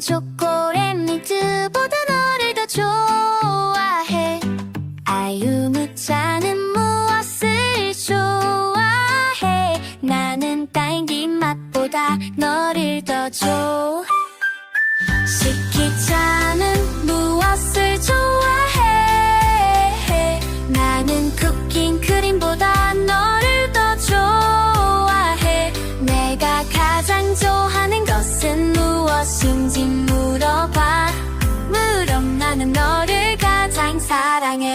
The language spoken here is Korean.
초콜릿 미트보다 너를 더 좋아해. 아유무차는 무엇을 좋아해? 나는 딸기 네 맛보다 너를 더 좋아해. 식기차는 무엇을 좋아해? 나는 쿠키 사랑해